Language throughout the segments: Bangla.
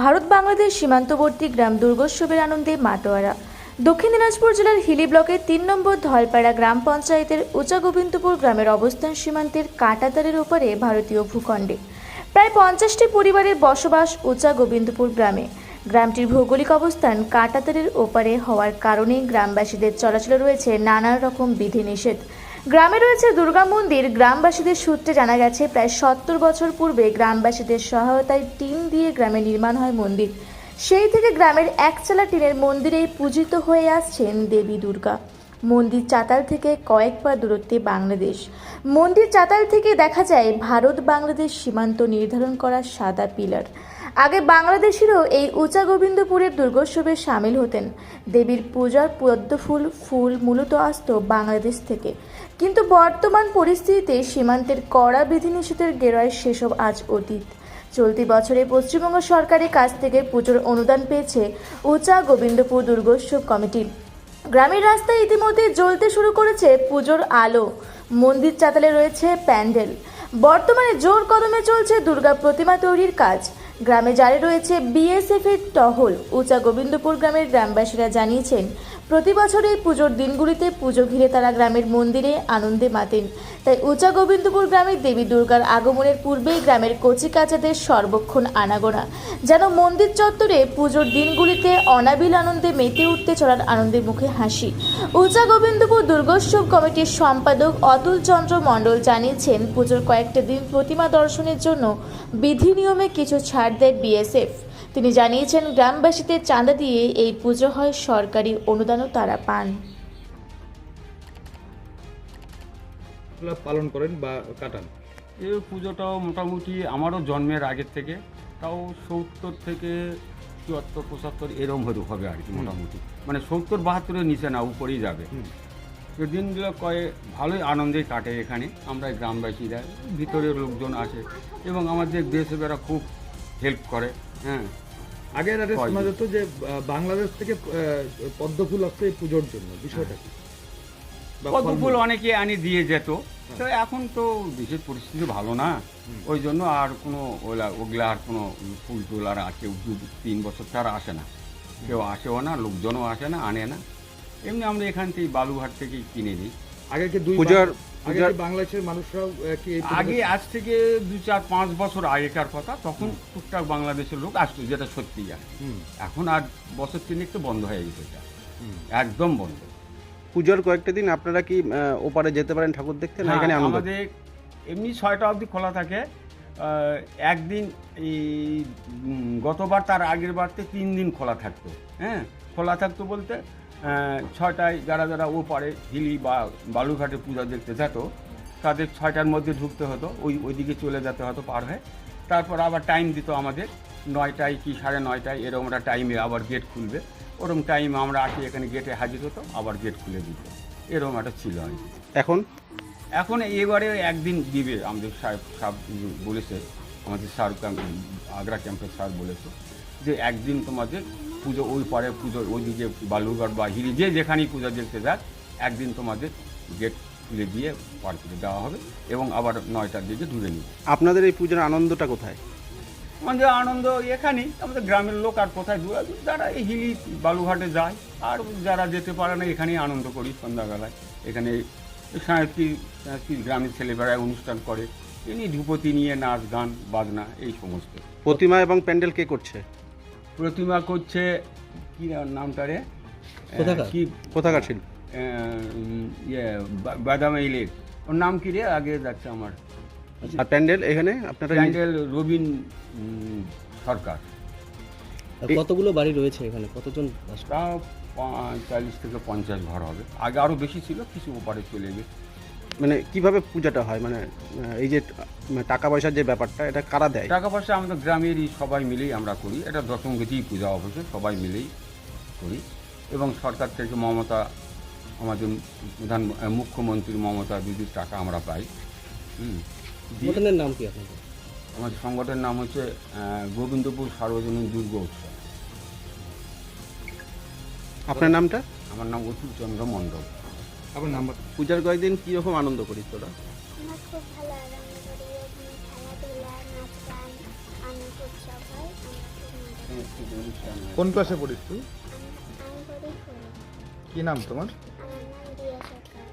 ভারত বাংলাদেশ সীমান্তবর্তী গ্রাম দুর্গোৎসবের আনন্দে মাটোয়ারা। দক্ষিণ দিনাজপুর জেলার হিলি ব্লকের তিন নম্বর ধলপাড়া গ্রাম পঞ্চায়েতের উচা গোবিন্দপুর গ্রামের অবস্থান সীমান্তের কাটাতারের ওপরে ভারতীয় ভূখণ্ডে। প্রায় পঞ্চাশটি পরিবারের বসবাস উচা গোবিন্দপুর গ্রামে। গ্রামটির ভৌগোলিক অবস্থান কাটাতারের ওপারে হওয়ার কারণে গ্রামবাসীদের চলাচলে রয়েছে নানা রকম বিধিনিষেধ। গ্রামে রয়েছে দুর্গা মন্দির। গ্রামবাসীদের সূত্রে জানা গেছে, প্রায় সত্তর বছর পূর্বে গ্রামবাসীদের সহায়তায় টিন দিয়ে গ্রামে নির্মাণ হয় মন্দির। সেই থেকে গ্রামের একচালা টিনের মন্দিরেই পূজিত হয়ে আসছেন দেবী দুর্গা। মন্দির চাতাল থেকে কয়েক পা দূরত্বে বাংলাদেশ। মন্দির চাতাল থেকে দেখা যায়, ভারত বাংলাদেশ সীমান্ত নির্ধারণ করা সাদা পিলার। আগে বাংলাদেশিরও এই উঁচা গোবিন্দপুরের দুর্গোৎসবে সামিল হতেন। দেবীর পূজার পদ্মফুল ফুল মূলত আসত বাংলাদেশ থেকে। কিন্তু বর্তমান পরিস্থিতিতে সীমান্তের কড়া বিধিনিষেধের গেরয় সেসব আজ অতীত। চলতি বছরে পশ্চিমবঙ্গ সরকারের কাছ থেকে পুজোর অনুদান পেয়েছে উঁচা গোবিন্দপুর দুর্গোৎসব কমিটি। গ্রামের রাস্তায় ইতিমধ্যে জ্বলতে শুরু করেছে পুজোর আলো। মন্দির চাতালে রয়েছে প্যান্ডেল। বর্তমানে জোর কদমে চলছে দুর্গা প্রতিমা তৈরির কাজ। গ্রামে জারি রয়েছে বিএসএফ এর টহল। উচা গোবিন্দপুর গ্রামের গ্রামবাসীরা জানিয়েছেন প্রতি বছর এই পুজোর দিনগুলিতে পুজো ঘিরে তারা গ্রামের মন্দিরে আনন্দে মাতেন। তাই উঁচা গোবিন্দপুর গ্রামের দেবী দুর্গার আগমনের পূর্বেই গ্রামের কচিকাচাদের সর্বক্ষণ আনাগোনা। যেন মন্দির চত্বরে পুজোর দিনগুলিতে অনাবিল আনন্দে মেতে উঠতে চলার আনন্দের মুখে হাসি। উঁচা গোবিন্দপুর দুর্গোৎসব কমিটির সম্পাদক অতুল চন্দ্র মণ্ডল জানিয়েছেন, পুজোর কয়েকটা দিন প্রতিমা দর্শনের জন্য বিধি নিয়মে কিছু ছাড় দেয় বিএসএফ। তিনি জানিয়েছেন গ্রামবাসীদের চাঁদা দিয়ে এই পুজো হয় সরকারি অনুদানও তারা পান। পালন করেন বা কাটান? এই পুজোটাও মোটামুটি আমারও জন্মের আগের থেকে তাও সত্তর থেকে চুয়াত্তর পঁচাত্তর এরম হয়ে হবে আর কি মোটামুটি। মানে সত্তর বাহাত্তরের নিচে না উপরেই যাবে। হুম। তো দিনগুলো কয়ে ভালোই আনন্দে কাটে এখানে আমরা গ্রামবাসীরা। ভিতরের লোকজন আসে এবং আমাদের দেশেরা খুব হেল্প করে হ্যাঁ আগের একটা শোনা যেত যে বাংলাদেশ থেকে পদ্ম ফুল আসছে এই পুজোর জন্য বিষয়টা কি? কত ফুল অনেকে আনি দিয়ে যেত। তো এখন তো দেশের পরিস্থিতি ভালো না। ওই জন্য আর কোনো ওলা ওগুলা আর কোনো ফুল টুল আর আছে দু তিন বছর ছাড়া আসে না। কেউ আসেও না লোকজনও আসে না আনে না। এমনি আমরা এখান থেকে বালুঘাট থেকে কিনে নিই। আগে কি দুই পূজার আগে বাংলাদেশের মানুষরাও কি আগে আজ থেকে দু চার পাঁচ বছর আগেকার কথা তখন টুকটাক বাংলাদেশের লোক আসতো যেটা সত্যি আর হুম, এখন আর বছর তিনেক তো বন্ধ হয়ে গেছে এটা। একদম বন্ধ। পুজোর কয়েকটা দিন আপনারা কি ওপারে যেতে পারেন ঠাকুর দেখতে না এখানে আমাদের এমনি ছয়টা অবধি খোলা থাকে। একদিন এই গতবার তার আগের বারতে তিন দিন খোলা থাকতো। হ্যাঁ খোলা থাকতো বলতে আহ, ছয়টায় যারা যারা ও পারে হিলি বা বালুঘাটে পূজা দেখতে যেত তাদের ছয়টার মধ্যে ঢুকতে হতো ওই ওইদিকে চলে যেতে হতো পার হয়ে। তারপর আবার টাইম দিত আমাদের নয়টায় কি সাড়ে নয়টায় এরকম একটা টাইমে আবার গেট খুলবে। ওরকম টাইম আমরা আসি এখানে গেটে হাজির হতো আবার গেট খুলে দিত। এরকম একটা ছিল কি। এখন? এখন এবারে একদিন দিবে আমাদের সাহেব সাহেব বলেছে আমাদের স্যার ক্যাম্প আগ্রা ক্যাম্পের স্যার বলেছে যে একদিন তোমাদের পুজো ওই পারে পুজো ওইদিকে বালুরঘাট বা হিরি যে যেখানেই পুজো দেখতে যাক একদিন তোমাদের গেট খুলে দিয়ে পার করে দেওয়া হবে এবং আবার নয়টার দিকে ধুয়ে নিবে আপনাদের এই পুজোর আনন্দটা কোথায়? আমাদের আনন্দ এখানেই আমাদের গ্রামের লোক আর কোথায় দূরে যারা এই হিলি বালুঘাটে যায় আর যারা যেতে পারে না এখানেই আনন্দ করি সন্ধ্যাবেলায়। এখানে সাংস্কৃতিক সাংস্কৃতিক গ্রামের ছেলেবেলায় অনুষ্ঠান করে এমনি ধ্রুপতি নিয়ে নাচ গান বাজনা এই সমস্ত। প্রতিমা এবং প্যান্ডেল কে করছে? প্রতিমা করছে কি নামটা রে? কি কোথাকার শিল্প? ইয়ে বাদাম ইলের ওর নাম কি রে? আগে যাচ্ছে আমার। আর প্যান্ডেল এখানে? আপনারা প্যান্ডেল রবিন সরকার। কতগুলো বাড়ি রয়েছে এখানে? কতজন তাও চল্লিশ থেকে পঞ্চাশ ঘর হবে। আগে আরও বেশি ছিল কিছু ওপারে চলে গেছে। মানে কীভাবে পূজাটা হয়? মানে এই যে টাকা পয়সার যে ব্যাপারটা এটা কারা দেয়? টাকা পয়সা আমাদের গ্রামেরই সবাই মিলেই আমরা করি। এটা দশমগতিই পূজা অবশ্য সবাই মিলেই করি। এবং সরকার থেকে মমতা আমাদের প্রধান মুখ্যমন্ত্রী মমতা দিদির টাকা আমরা পাই। হুম। সংগঠনের নাম কি আপনাদের? আমাদের সংগঠনের নাম হচ্ছে গোবিন্দপুর সার্বজনীন দুর্গ উৎসব। আপনার নামটা? আমার নাম অতুল চন্দ্র মণ্ডল। আপনার নাম্বার পূজার কয়েকদিন কীরকম আনন্দ করিস তোরা? আমরা খুব ভালো আনন্দ করি এখানে খেলাধুলা নাচ গান অনেক উৎসব হয়। কোন ক্লাসে পড়িস তুই? আমি করি ফুল কি নাম তোমার? আমার নাম রিয়া সরকার।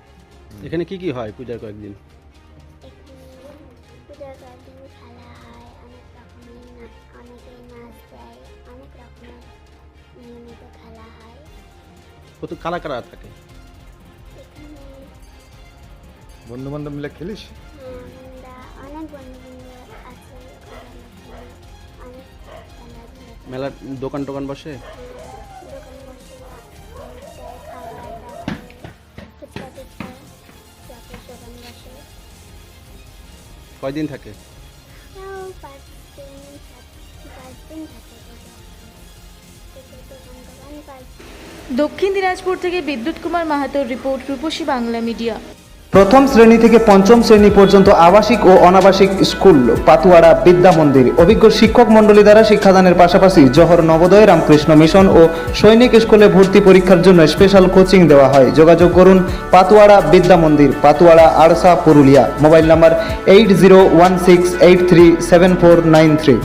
এখানে কি কি হয় পূজার কয়েকদিন? এখানে পূজার কয়েকদিন খেলা হয় অনেক রকমের নাচ অনেকে নাচ দেয় অনেক রকমের নিয়মিত খেলা হয়। কত কারা কারা থাকে? বন্ধু বান্ধব মিলে খেলিস? অনেক বন্ধু আছে। মেলার দোকান টোকান বসে? কয়দিন থাকে? পাঁচ দক্ষিণ দিনাজপুর থেকে বিদ্যুৎ কুমার মাহাতোর রিপোর্ট রূপসী বাংলা মিডিয়া। প্রথম শ্রেণি থেকে পঞ্চম শ্রেণি পর্যন্ত আবাসিক ও অনাবাসিক স্কুল পাতুয়াড়া বিদ্যা মন্দির। অভিজ্ঞ শিক্ষক মণ্ডলী দ্বারা শিক্ষাদানের পাশাপাশি জহর নবোদয়, রামকৃষ্ণ মিশন ও সৈনিক স্কুলে ভর্তি পরীক্ষার জন্য স্পেশাল কোচিং দেওয়া হয়। যোগাযোগ করুন Patuara Vidya Mandir Patuara Arsha Purulia. Mobile number eight zero one six eight three seven four nine three